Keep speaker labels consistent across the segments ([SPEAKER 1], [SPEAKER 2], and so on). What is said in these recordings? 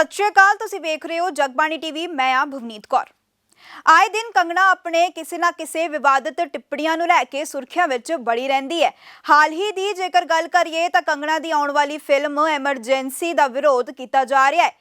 [SPEAKER 1] ਸਤਿ ਸ਼੍ਰੀ ਅਕਾਲ, ਤੁਸੀਂ ਵੇਖ ਰਹੇ ਹੋ ਜਗਬਾਣੀ ਟੀਵੀ, ਮੈਂ ਆ ਭਵਨੀਤ ਕੌਰ। ਆਏ ਦਿਨ ਕੰਗਣਾ ਆਪਣੇ ਕਿਸੇ ਨਾ ਕਿਸੇ ਵਿਵਾਦਤ ਟਿੱਪਣੀਆਂ ਨੂੰ ਲੈ ਕੇ ਸੁਰਖੀਆਂ ਵਿੱਚ ਬੜੀ ਰਹਿੰਦੀ ਹੈ। ਹਾਲ ਹੀ ਦੀ ਜੇਕਰ ਗੱਲ ਕਰੀਏ ਤਾਂ ਕੰਗਣਾ ਦੀ ਆਉਣ ਵਾਲੀ ਫਿਲਮ ਐਮਰਜੈਂਸੀ ਦਾ ਵਿਰੋਧ ਕੀਤਾ ਜਾ ਰਿਹਾ ਹੈ।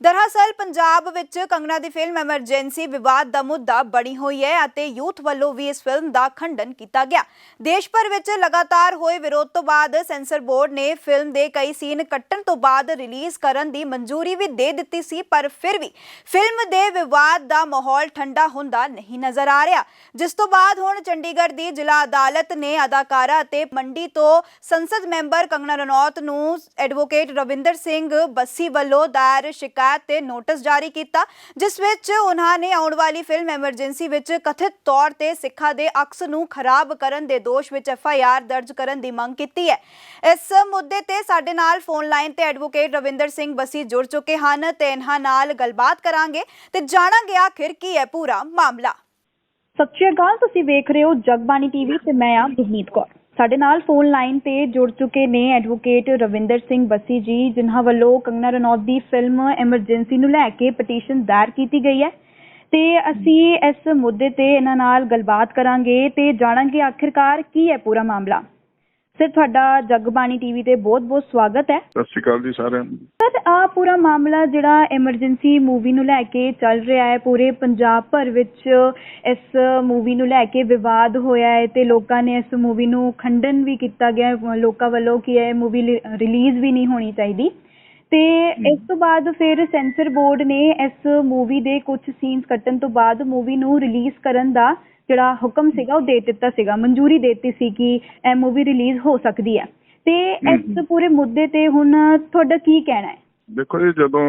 [SPEAKER 1] ਦਰਅਸਲ, ਪੰਜਾਬ ਵਿੱਚ ਕੰਗਣਾ ਦੀ ਫਿਲਮ ਐਮਰਜੈਂਸੀ ਵਿਵਾਦ ਦਾ ਮੁੱਦਾ ਬਣੀ ਹੋਈ ਹੈ ਅਤੇ ਯੂਥ ਵੱਲੋਂ ਵੀ ਇਸ ਫਿਲਮ ਦਾ ਖੰਡਨ ਕੀਤਾ ਗਿਆ। ਦੇਸ਼ ਭਰ ਵਿੱਚ ਲਗਾਤਾਰ ਹੋਏ ਵਿਰੋਧ ਤੋਂ ਬਾਅਦ ਸੈਂਸਰ ਬੋਰਡ ਨੇ ਫਿਲਮ ਦੇ ਕਈ ਸੀਨ ਕੱਟਣ ਤੋਂ ਬਾਅਦ ਰਿਲੀਜ਼ ਕਰਨ ਦੀ ਮਨਜ਼ੂਰੀ ਵੀ ਦੇ ਦਿੱਤੀ ਸੀ, ਪਰ ਫਿਰ ਵੀ ਫਿਲਮ ਦੇ ਵਿਵਾਦ ਦਾ ਮਾਹੌਲ ਠੰਡਾ ਹੁੰਦਾ ਨਹੀਂ ਨਜ਼ਰ ਆ ਰਿਹਾ। ਜਿਸ ਤੋਂ ਬਾਅਦ ਹੁਣ ਚੰਡੀਗੜ੍ਹ ਦੀ ਜ਼ਿਲ੍ਹਾ ਅਦਾਲਤ ਨੇ ਅਦਾਕਾਰਾ ਅਤੇ ਮੰਡੀ ਤੋਂ ਸੰਸਦ ਮੈਂਬਰ ਕੰਗਨਾ ਰਣੌਤ ਨੂੰ ਐਡਵੋਕੇਟ ਰਵਿੰਦਰ ਸਿੰਘ ਬੱਸੀ ਵੱਲੋਂ ਦਾਇਰ ਸ਼ਿਕਾਇਤ ਤੇ ਨੋਟਿਸ ਜਾਰੀ ਕੀਤਾ, ਜਿਸ ਵਿੱਚ ਉਹਨਾਂ ਨੇ ਆਉਣ ਵਾਲੀ ਫਿਲਮ ਐਮਰਜੈਂਸੀ ਵਿੱਚ ਕਥਿਤ ਤੌਰ ਤੇ ਸਿੱਖਾਂ ਦੇ ਅਕਸ ਨੂੰ ਖਰਾਬ ਕਰਨ ਦੇ ਦੋਸ਼ ਵਿੱਚ ਐਫ ਆਈ ਆਰ ਦਰਜ ਕਰਨ ਦੀ ਮੰਗ ਕੀਤੀ ਹੈ। ਇਸ ਮੁੱਦੇ ਤੇ ਸਾਡੇ ਨਾਲ ਫੋਨ ਲਾਈਨ ਤੇ ਐਡਵੋਕੇਟ ਰਵਿੰਦਰ ਸਿੰਘ ਬੱਸੀ ਜੁੜ ਚੁੱਕੇ ਹਨ ਤੇ ਇਹਨਾਂ ਨਾਲ ਗੱਲਬਾਤ ਕਰਾਂਗੇ ਤੇ ਜਾਣਾਂਗੇ ਆਖਿਰ ਕੀ ਹੈ ਪੂਰਾ ਮਾਮਲਾ।
[SPEAKER 2] ਸਤਿ ਸ਼੍ਰੀ ਅਕਾਲ, ਤੁਸੀਂ ਵੇਖ ਰਹੇ ਹੋ ਜਗਬਾਣੀ ਟੀਵੀ ਤੇ ਮੈਂ ਆ ਗੁਰਮੀਤ ਕੌਰ। ਸਾਡੇ ਨਾਲ ਫੋਨ ਲਾਈਨ ਤੇ ਜੁੜ ਚੁੱਕੇ ਨੇ ਐਡਵੋਕੇਟ ਰਵਿੰਦਰ ਸਿੰਘ ਬੱਸੀ ਜੀ, ਜਿਨ੍ਹਾਂ ਵੱਲੋਂ ਕੰਗਨਾ ਰਣੌਤ ਦੀ ਫਿਲਮ ਐਮਰਜੈਂਸੀ ਨੂੰ ਲੈ ਕੇ ਪਟੀਸ਼ਨ ਦਾਇਰ ਕੀਤੀ ਗਈ ਹੈ। ਤੇ ਅਸੀਂ ਇਸ ਮੁੱਦੇ ਤੇ ਇਹਨਾਂ ਨਾਲ ਗੱਲਬਾਤ ਕਰਾਂਗੇ ਤੇ ਜਾਣਾਂਗੇ ਆਖਿਰਕਾਰ ਕੀ ਹੈ ਪੂਰਾ ਮਾਮਲਾ। ਸਰ ਤੁਹਾਡਾ ਜਗਬਾਣੀ ਟੀਵੀ ਤੇ ਬਹੁਤ-ਬਹੁਤ ਸਵਾਗਤ ਹੈ।
[SPEAKER 3] ਸਤਿ ਸ਼੍ਰੀ ਅਕਾਲ ਜੀ ਸਾਰਿਆਂ ਨੂੰ।
[SPEAKER 2] ਸਰ ਆ ਪੂਰਾ ਮਾਮਲਾ ਜਿਹੜਾ ਐਮਰਜੈਂਸੀ ਮੂਵੀ ਨੂੰ ਲੈ ਕੇ ਚੱਲ ਰਿਹਾ ਹੈ ਪੂਰੇ ਪੰਜਾਬ ਭਰ ਵਿੱਚ ਇਸ ਮੂਵੀ ਨੂੰ ਲੈ ਕੇ ਵਿਵਾਦ ਹੋਇਆ ਹੈ ਤੇ ਲੋਕਾਂ ਨੇ ਇਸ ਮੂਵੀ ਨੂੰ ਖੰਡਨ ਵੀ ਕੀਤਾ ਗਿਆ ਹੈ। ਲੋਕਾਂ ਵੱਲੋਂ ਕਿ ਇਹ ਮੂਵੀ ਰਿਲੀਜ਼ ਵੀ ਨਹੀਂ ਹੋਣੀ ਚਾਹੀਦੀ। ਤੇ ਇਸ ਤੋਂ ਬਾਅਦ ਫਿਰ ਸੈਂਸਰ ਬੋਰਡ ਨੇ ਇਸ ਮੂਵੀ ਦੇ ਕੁਝ ਸੀਨਸ ਕੱਟਣ ਤੋਂ ਬਾਅਦ ਮੂਵੀ ਨੂੰ ਰਿਲੀਜ਼ ਕਰਨ ਦਾ ਜਿਹੜਾ ਹੁਕਮ ਸੀਗਾ ਉਹ ਦੇ ਦਿੱਤਾ ਸੀਗਾ ਮਨਜ਼ੂਰੀ ਦੇ ਦਿੱਤੀ ਸੀ ਕਿ ਇਹ ਮੂਵੀ ਰਿਲੀਜ਼ ਹੋ ਸਕਦੀ ਹੈ। ਤੇ ਇਸ ਪੂਰੇ ਮੁੱਦੇ ਤੇ ਹੁਣ ਤੁਹਾਡਾ ਕੀ ਕਹਿਣਾ ਹੈ?
[SPEAKER 3] ਦੇਖੋ ਜੀ ਜਦੋਂ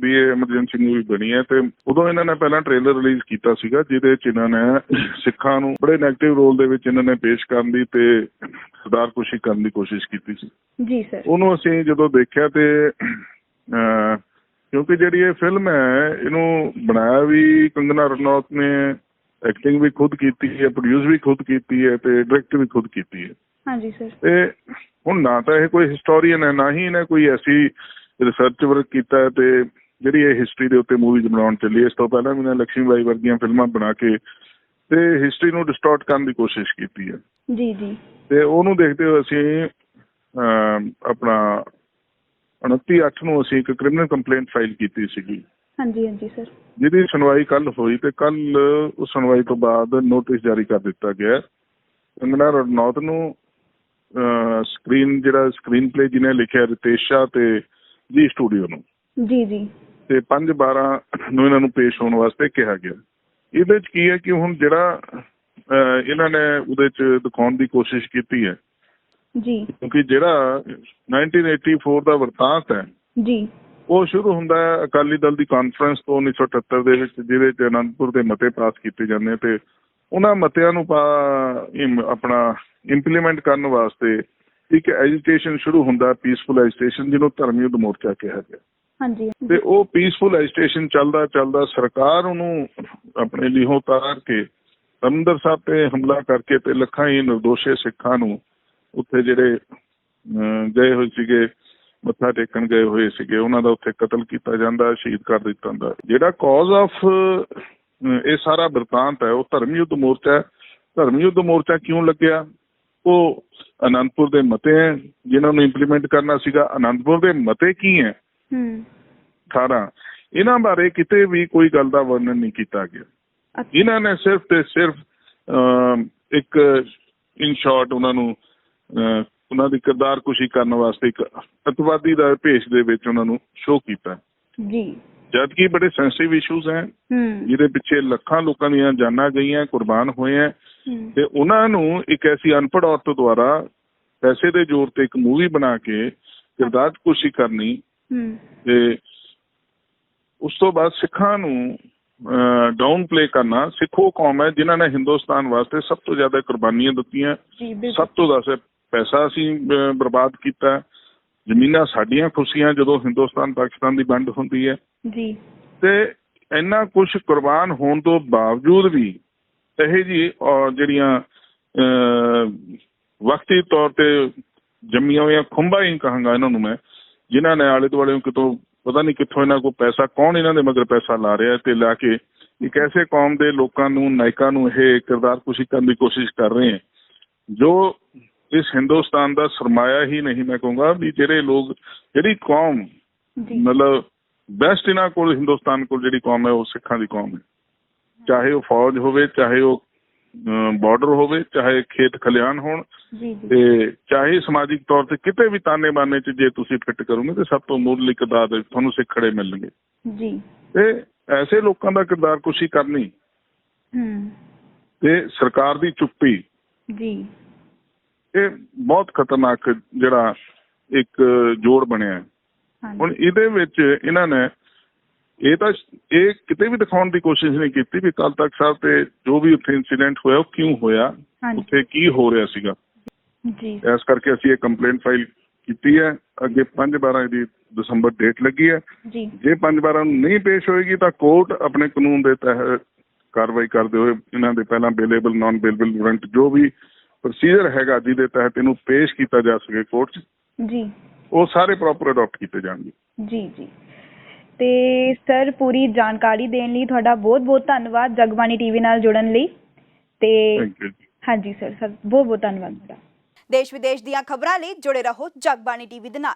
[SPEAKER 3] ਵੀ ਇਹ ਐਮਰਜੈਂਸੀ ਮੂਵੀ ਬਣੀ ਹੈ ਤੇ ਉਦੋਂ ਇਹਨਾਂ ਨੇ ਪਹਿਲਾਂ ਟ੍ਰੇਲਰ ਰਿਲੀਜ਼ ਕੀਤਾ ਸੀਗਾ ਜਿਹਦੇ ਚ ਇਹਨਾਂ ਨੇ ਸਿੱਖਾਂ ਨੂੰ ਬੜੇ 네ਗੇਟਿਵ ਰੋਲ ਦੇ ਵਿੱਚ ਇਹਨਾਂ ਨੇ ਪੇਸ਼ ਕਰਨ ਦੀ ਤੇ ਸਰਦਾਰ ਖੁਸ਼ੀ ਕਰਨ ਦੀ ਕੋਸ਼ਿਸ਼ ਕੀਤੀ ਸੀ।
[SPEAKER 2] ਜੀ ਸਰ
[SPEAKER 3] ਉਹਨੂੰ ਅਸੀਂ ਜਦੋਂ ਦੇਖਿਆ ਤੇ ਕਿਉਂਕਿ ਜਿਹੜੀ ਇਹ ਫਿਲਮ ਹੈ ਇਹਨੂੰ ਬਣਾਇਆ ਵੀ ਕੰਗਨਾ ਰਣੌਤ ਨੇ ਐਕਟਿੰਗ ਵੀ ਖੁਦ ਕੀਤੀ ਹੈ ਪ੍ਰੋਡਿਊਸ ਵੀ ਖੁਦ ਕੀਤੀ ਹੈ ਤੇ ਡਾਇਰੈਕਟ ਵੀ ਖੁਦ ਕੀਤੀ ਹੈ।
[SPEAKER 2] ਹਾਂਜੀ ਸਰ
[SPEAKER 3] ਤੇ ਹੁਣ ਨਾ ਤਾਂ ਇਹ ਕੋਈ ਹਿਸਟੋਰੀਅਨ ਹੈ ਨਾ ਹੀ ਇਹਨੇ ਕੋਈ ਐਸੀ ਰਿਸਰਚ ਵਰਕ ਕੀਤਾ ਹੈ ਤੇ ਜਿਹੜੀ ਇਹ ਹਿਸਟਰੀ ਦੇ ਉੱਤੇ ਮੂਵੀਜ਼ ਬਣਾਉਣ ਚੱਲੀ ਇਸ ਤੋਂ ਪਹਿਲਾਂ ਵੀ ਇਹਨੇ ਲక్ష్ਮੀ ਬਾਈ ਵਰਗੀਆਂ ਫਿਲਮਾਂ ਬਣਾ ਕੇ ਤੇ ਹਿਸਟਰੀ ਨੂੰ ਡਿਸਟੋਰਟ ਕਰਨ ਦੀ ਕੋਸ਼ਿਸ਼ ਕੀਤੀ ਹੈ।
[SPEAKER 2] ਜੀ ਜੀ।
[SPEAKER 3] ਤੇ ਉਹਨੂੰ ਦੇਖਦੇ ਹੋਏ ਅਸੀਂ ਆਪਣਾ 29 8 ਨੂੰ ਅਸੀਂ ਇੱਕ ਕ੍ਰਿਮੀਨਲ ਕੰਪਲੇਂਟ ਫਾਈਲ ਕੀਤੀ ਸੀਗੀ।
[SPEAKER 2] ਹਾਂਜੀ ਹਾਂਜੀ ਸਰ
[SPEAKER 3] ਜਿਹਦੀ ਸੁਣਵਾਈ ਕੱਲ ਹੋਈ ਤੇ ਕੱਲ ਉਸ ਸੁਣਵਾਈ ਤੋਂ ਬਾਅਦ ਨੋਟਿਸ ਜਾਰੀ ਕਰ ਦਿੱਤਾ ਗਿਆ। ਕੰਗਨਾ ਰਣੌਤ ਨੂੰ ਸਕਰੀਨ ਜਿਹੜਾ ਸਕਰੀਨ ਪਲੇ ਜਿਹਨੇ ਲਿਖਿਆ ਰਿਤੇਸ਼ਾ ਤੇ ਜੀ ਸਟੂਡੀਓ ਨੂੰ।
[SPEAKER 2] ਜੀ ਜੀ।
[SPEAKER 3] ਤੇ 5 12 ਨੂੰ ਇਹਨਾਂ ਨੂੰ ਪੇਸ਼ ਹੋਣ ਵਾਸਤੇ ਕਿਹਾ ਗਿਆ। ਇਹਦੇ ਚ ਕੀ ਹੈ ਕਿ ਹੁਣ ਜਿਹੜਾ ਇਹਨਾਂ ਨੇ ਉਹਦੇ ਚ ਦਿਖਾਉਣ ਦੀ ਕੋਸ਼ਿਸ਼ ਕੀਤੀ ਹੈ
[SPEAKER 2] ਜੀ।
[SPEAKER 3] ਕਿਉਂਕਿ ਜਿਹੜਾ 1984 ਦਾ ਵਰਤਾਂਤ ਹੈ ਜੀ। ਉਹ ਸ਼ੁਰੂ ਹੁੰਦਾ ਹੈ ਅਕਾਲੀ ਦਲ ਦੀ ਕਾਨਫਰੰਸ ਤੋਂ 1978 ਦੇ ਵਿੱਚ ਜਿਹਦੇ ਚ ਅਨੰਦਪੁਰ ਦੇ ਮਤੇ ਪਾਸ ਕੀਤੇ ਜਾਂਦੇ ਤੇ ਉਹਨਾਂ ਮਤਿਆਂ ਨੂੰ ਆਪਣਾ ਇੰਪਲੀਮੈਂਟ ਕਰਨ ਵਾਸਤੇ ਇੱਕ ਐਜੀਟੇਸ਼ਨ ਸ਼ੁਰੂ ਹੁੰਦਾ ਪੀਸਫੁਲ ਐਜੀਟੇਸ਼ਨ ਜਿਹਨੂੰ ਧਰਮ ਯੁੱਧ ਮੋਰਚਾ ਕਿਹਾ ਗਿਆ।
[SPEAKER 2] ਹਾਂਜੀ।
[SPEAKER 3] ਤੇ ਉਹ ਪੀਸਫੁਲ ਐਜੀਟੇਸ਼ਨ ਚੱਲਦਾ ਚੱਲਦਾ ਸਰਕਾਰ ਉਹਨੂੰ ਆਪਣੇ ਲਿਹੋਂ ਤਾਰ ਕੇ ਹਰਿਮੰਦਰ ਸਾਹਿਬ ਤੇ ਹਮਲਾ ਕਰਕੇ ਤੇ ਲੱਖਾਂ ਹੀ ਨਿਰਦੋਸ਼ੇ ਸਿੱਖਾਂ ਨੂੰ ਉੱਥੇ ਜਿਹੜੇ ਗਏ ਹੋਏ ਸੀਗੇ ਮੱਥਾ ਟੇਕਣ ਗਏ ਹੋਏ ਸੀਗੇ ਉਹਨਾਂ ਦਾ ਉੱਥੇ ਕਤਲ ਕੀਤਾ ਜਾਂਦਾ ਸ਼ਹੀਦ ਕਰ ਦਿੱਤਾ ਜਾਂਦਾ। ਜਿਹੜਾ ਕਾਜ਼ ਆਫ ਇਹ ਸਾਰਾ ਬਿਰਤਾਂਤ ਹੈ ਉਹ ਧਰਮ ਯੁੱਧ ਮੋਰਚਾ ਹੈ। ਧਰਮ ਯੁੱਧ ਮੋਰਚਾ ਕਿਉਂ ਲੱਗਿਆ? ਉਹ ਅਨੰਦਪੁਰ ਦੇ ਮਤੇ ਹੈ ਜਿਨ੍ਹਾਂ ਨੂੰ ਇੰਪਲੀਮੈਂਟ ਕਰਨਾ ਸੀਗਾ। ਅਨੰਦਪੁਰ ਦੇ ਮਤੇ ਕੀ ਹੈ?
[SPEAKER 2] ਹੂੰ।
[SPEAKER 3] 18 ਇਹਨਾਂ ਬਾਰੇ ਕਿਤੇ ਵੀ ਕੋਈ ਗੱਲ ਦਾ ਵਰਣਨ ਨਹੀਂ ਕੀਤਾ ਗਿਆ। ਇਹਨਾਂ ਨੇ ਸਿਰਫ ਤੇ ਸਿਰਫ ਇੱਕ ਇਨ ਸ਼ਾਰਟ ਉਹਨਾਂ ਨੂੰ ਉਹਨਾਂ ਦੀ ਕਿਰਦਾਰ ਕੁਸ਼ੀ ਕਰਨ ਵਾਸਤੇ ਇੱਕ ਅਤਵਾਦੀ ਦਾ ਭੇਸ਼ ਦੇ ਵਿੱਚ ਉਹਨਾਂ ਨੂੰ ਸ਼ੋਅ ਕੀਤਾ।
[SPEAKER 2] ਜੀ।
[SPEAKER 3] ਜਦ ਕਿ ਬੜੇ ਸੈਂਸਿਟਿਵ ਇਸ਼ੂਜ਼ ਹੈ ਜਿਹਦੇ ਪਿੱਛੇ ਲੱਖਾਂ ਲੋਕਾਂ ਦੀਆਂ ਜਾਨਾਂ ਗਈਆਂ ਕੁਰਬਾਨ ਹੋਏ ਹੈ। ਤੇ ਉਹਨਾਂ ਨੂੰ ਇੱਕ ਐਸੀ ਅਨਪੜ੍ਹ ਔਰਤ ਦੁਆਰਾ ਪੈਸੇ ਦੇ ਜ਼ੋਰ ਤੇ ਇੱਕ ਮੂਵੀ ਬਣਾ ਕੇ ਕਿਰਦਾਰ ਕੁਸ਼ੀ ਕਰਨੀ ਤੇ ਉਸ ਤੋਂ ਬਾਅਦ ਸਿੱਖਾਂ ਨੂੰ ਡਾਊਨ ਪਲੇ ਕਰਨਾ ਸਿੱਖੋ ਕੌਮ ਹੈ ਜਿਨ੍ਹਾਂ ਨੇ ਹਿੰਦੁਸਤਾਨ ਵਾਸਤੇ ਸਭ ਤੋਂ ਜ਼ਿਆਦਾ ਕੁਰਬਾਨੀਆਂ ਦਿੱਤੀਆਂ। ਸਭ ਤੋਂ ਜ਼ਿਆਦਾ ਪੈਸਾ ਅਸੀਂ ਬਰਬਾਦ ਕੀਤਾ। ਜ਼ਮੀਨਾਂ ਸਾਡੀਆਂ ਖੁਸ਼ੀਆਂ ਜਦੋਂ ਹਿੰਦੁਸਤਾਨ ਪਾਕਿਸਤਾਨ ਦੀ ਵੰਡ ਹੁੰਦੀ ਹੈ।
[SPEAKER 2] ਜੀ।
[SPEAKER 3] ਤੇ ਇੰਨਾ ਕੁਝ ਕੁਰਬਾਨ ਹੋਣ ਤੋਂ ਬਾਵਜੂਦ ਵੀ ਇਹ ਜੀ ਜਿਹੜੀਆਂ ਵਕਤੀ ਤੌਰ ਤੇ ਜੰਮੀਆਂ ਹੋਈਆਂ ਖੁੰਬਾਂ ਹੀ ਕਹਾਂਗਾ ਇਹਨਾਂ ਨੂੰ ਮੈਂ ਜਿਨ੍ਹਾਂ ਨੇ ਆਲੇ ਦੁਆਲੇ ਕਿਤੋਂ ਪਤਾ ਨਹੀਂ ਕਿੱਥੋਂ ਇਹਨਾਂ ਕੋਲ ਪੈਸਾ ਕੌਣ ਇਹਨਾਂ ਦੇ ਮਗਰ ਪੈਸਾ ਲਾ ਰਿਹਾ ਤੇ ਲਾ ਕੇ ਇੱਕ ਐਸੇ ਕੌਮ ਦੇ ਲੋਕਾਂ ਨੂੰ ਨਾਇਕਾਂ ਨੂੰ ਇਹ ਕਿਰਦਾਰ ਕੁਸ਼ੀ ਕਰਨ ਦੀ ਕੋਸ਼ਿਸ਼ ਕਰ ਰਹੇ ਹੈ ਜੋ ਇਸ ਹਿੰਦੁਸਤਾਨ ਦਾ ਸਰਮਾਇਆ ਹੀ ਨਹੀਂ ਮੈਂ ਕਹੂੰਗਾ ਵੀ ਜਿਹੜੇ ਲੋਕ ਜਿਹੜੀ ਕੌਮ ਮਤਲਬ ਬੈਸਟ ਇਹਨਾਂ ਕੋਲ ਹਿੰਦੁਸਤਾਨ ਕੋਲ ਜਿਹੜੀ ਕੌਮ ਹੈ ਉਹ ਸਿੱਖਾਂ ਦੀ ਕੌਮ ਹੈ। ਚਾਹੇ ਉਹ ਫੌਜ ਹੋਵੇ ਚਾਹੇ ਉਹ ਬਾਰਡਰ ਹੋਵੇ ਚਾਹੇ ਖੇਤ ਖਲਿਆਣ ਹੋਣ ਤੇ ਚਾਹੇ ਸਮਾਜਿਕ ਤੌਰ ਤੇ ਕਿਤੇ ਵੀ ਤਾਨੇ ਬਾਨੇ ਚ ਜੇ ਤੁਸੀਂ ਫਿੱਟ ਕਰੋਗੇ ਤੇ ਸਭ ਤੋਂ ਮੁੱਢਲੀ ਕਿਰਦਾਰ ਤੁਹਾਨੂੰ ਸਿੱਖੜੇ ਮਿਲਣਗੇ।
[SPEAKER 2] ਜੀ।
[SPEAKER 3] ਤੇ ਐਸੇ ਲੋਕਾਂ ਦਾ ਕਿਰਦਾਰ ਕੁਸ਼ੀ ਕਰਨੀ
[SPEAKER 2] ਹੂੰ।
[SPEAKER 3] ਤੇ ਸਰਕਾਰ ਦੀ ਚੁੱਪੀ
[SPEAKER 2] ਜੀ।
[SPEAKER 3] ਇਹ ਬਹੁਤ ਖਤਰਨਾਕ ਜਿਹੜਾ ਇੱਕ ਜੋੜ ਬਣਿਆ ਹੁਣ ਇਹਦੇ ਵਿੱਚ ਇਹਨਾਂ ਨੇ ਇਹ ਤਾਂ ਇਹ ਕਿਤੇ ਵੀ ਦਿਖਾਉਣ ਦੀ ਕੋਸ਼ਿਸ਼ ਨਹੀਂ ਕੀਤੀ ਵੀ ਕੱਲ ਤੱਕ ਸਾਹਿਬ ਤੇ ਜੋ ਵੀ ਉੱਥੇ ਇਨਸੀਡੈਂਟ ਹੋਇਆ ਉਹ ਕਿਉਂ ਹੋਇਆ ਉੱਥੇ ਕੀ ਹੋ ਰਿਹਾ ਸੀਗਾ।
[SPEAKER 2] ਜੀ।
[SPEAKER 3] ਇਸ ਕਰਕੇ ਅਸੀਂ ਇਹ ਕੰਪਲੇਂਟ ਫਾਈਲ ਕੀਤੀ ਹੈ। ਅੱਗੇ 5/12 ਦੀ ਦਸੰਬਰ ਡੇਟ ਲੱਗੀ ਹੈ।
[SPEAKER 2] ਜੀ।
[SPEAKER 3] ਜੇ 5/12 ਨੂੰ ਨਹੀਂ ਪੇਸ਼ ਹੋਏਗੀ ਤਾਂ ਕੋਰਟ ਆਪਣੇ ਕਾਨੂੰਨ ਦੇ ਤਹਿਤ ਕਾਰਵਾਈ ਕਰਦੇ ਹੋਏ ਇਹਨਾਂ ਦੇ ਪਹਿਲਾਂ ਬੇਲੇਬਲ ਨਾਨ ਬੇਲੇਬਲ ਵਾਰੰਟ ਜੋ ਵੀ ਪ੍ਰੋਸੀਜਰ ਹੈਗਾ ਜਿਹਦੇ ਤਹਿਤ ਇਹਨੂੰ ਪੇਸ਼ ਕੀਤਾ ਜਾ ਸਕੇ ਕੋਰਟ 'ਚ।
[SPEAKER 2] ਜੀ।
[SPEAKER 3] ਉਹ ਸਾਰੇ ਪ੍ਰੋਪਰ ਅਡਾਪਟ ਕੀਤੇ ਜਾਣਗੇ।
[SPEAKER 2] ਜੀ ਜੀ। ਤੇ ਸਰ ਪੂਰੀ ਜਾਣਕਾਰੀ ਦੇਣ ਲਈ ਤੁਹਾਡਾ ਬਹੁਤ ਬਹੁਤ ਧੰਨਵਾਦ ਜਗਬਾਣੀ ਟੀਵੀ ਨਾਲ ਜੁੜਨ ਲਈ। ਤੇ
[SPEAKER 3] ਥੈਂਕ ਯੂ
[SPEAKER 2] ਹਾਂਜੀ ਸਰ ਸਰ ਬਹੁਤ ਬਹੁਤ ਧੰਨਵਾਦ ਤੁਹਾਡਾ
[SPEAKER 1] ਦੇਸ਼ ਵਿਦੇਸ਼ ਦੀਆਂ ਖਬਰਾਂ ਲਈ ਜੁੜੇ ਰਹੋ ਜਗਬਾਣੀ ਟੀਵੀ ਦੇ ਨਾਲ।